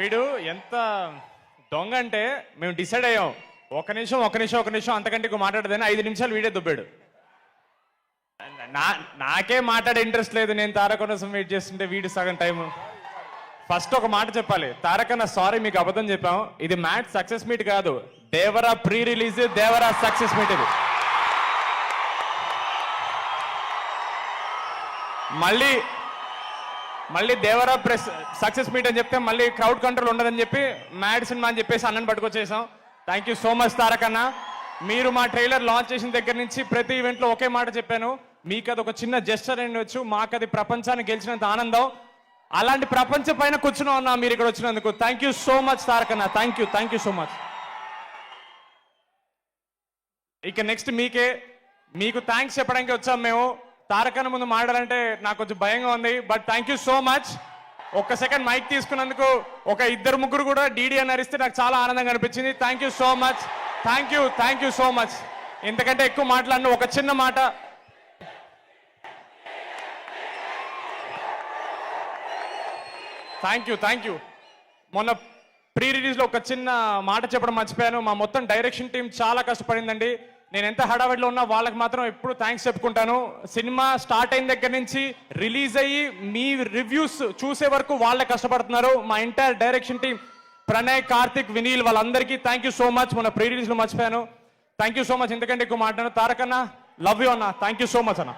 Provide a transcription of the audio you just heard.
వీడు ఎంత దొంగ అంటే మేము డిసైడ్ అయ్యాం. ఒక నిమిషం ఒక నిమిషం ఒక నిమిషం అంతకంటే మాట్లాడదని ఐదు నిమిషాలు వీడే దుబ్బాడు. నా నాకే మాట్లాడే ఇంట్రెస్ట్ లేదు నేను తారక కోసం వెయిట్ చేస్తుంటే వీడు సగం టైం ఫస్ట్ ఒక మాట చెప్పాలి. తారకన్న సారీ మీకు అబద్ధం చెప్పాం. ఇది మ్యాట్ సక్సెస్ మీట్ కాదు. Devara pre release Devara success meet ఇది. మళ్ళీ మళ్ళీ దేవరా ప్రెస్ సక్సెస్ మీట్ అని చెప్తే మళ్ళీ క్రౌడ్ కంట్రోల్ ఉండదని చెప్పి మ్యాడ్ సినిమా అని చెప్పేసి అన్నని పట్టుకొచ్చేసాం. Thank you so much Tarakanna మీరు మా ట్రైలర్ లాంచ్ చేసిన దగ్గర నుంచి ప్రతి ఈవెంట్లో ఒకే మాట చెప్పాను. మీకు అది ఒక చిన్న జెస్టర్ ఉండొచ్చు. మాకు అది ప్రపంచాన్ని గెలిచినంత ఆనందం. అలాంటి ప్రపంచం పైన కూర్చుని ఉన్నా మీరు ఇక్కడ వచ్చినందుకు. Thank you so much Tarakanna thank you thank you so much ఇక నెక్స్ట్ మీకే మీకు థ్యాంక్స్ చెప్పడానికి వచ్చాం మేము. తారకన్న ముందు మాట్లాడాలంటే నాకు కొంచెం భయంగా ఉంది but thank you so much ఒక్క సెకండ్ మైక్ తీసుకున్నందుకు ఒక ఇద్దరు ముగ్గురు కూడా డీడీ అని అరిస్తే నాకు చాలా ఆనందంగా అనిపించింది. Thank you so much thank you thank you so much ఇంతకంటే ఎక్కువ మాట్లాడిన ఒక చిన్న మాట. థ్యాంక్ యూ థ్యాంక్ యూ మొన్న ప్రీ రిలీజ్లో ఒక చిన్న మాట చెప్పడం మర్చిపోయాను. మా మొత్తం డైరెక్షన్ టీం చాలా కష్టపడిందండి. నేను ఎంత హడావిడిలో ఉన్నా వాళ్ళకి మాత్రం ఎప్పుడు థ్యాంక్స్ చెప్పుకుంటాను. సినిమా స్టార్ట్ అయిన దగ్గర నుంచి రిలీజ్ అయ్యి మీ రివ్యూస్ చూసే వరకు వాళ్ళే కష్టపడుతున్నారు. మా entire direction team Pranay Karthik Vineel వాళ్ళందరికీ థ్యాంక్ యూ సో మచ్ మన ప్రీ రిలీజ్లో మర్చిపోయాను. థ్యాంక్ యూ సో మచ్ ఎందుకంటే ఎక్కువ మాట్లాడాను. తారకన్న లవ్ యూ అన్న. థ్యాంక్ యూ సో మచ్ అన్న.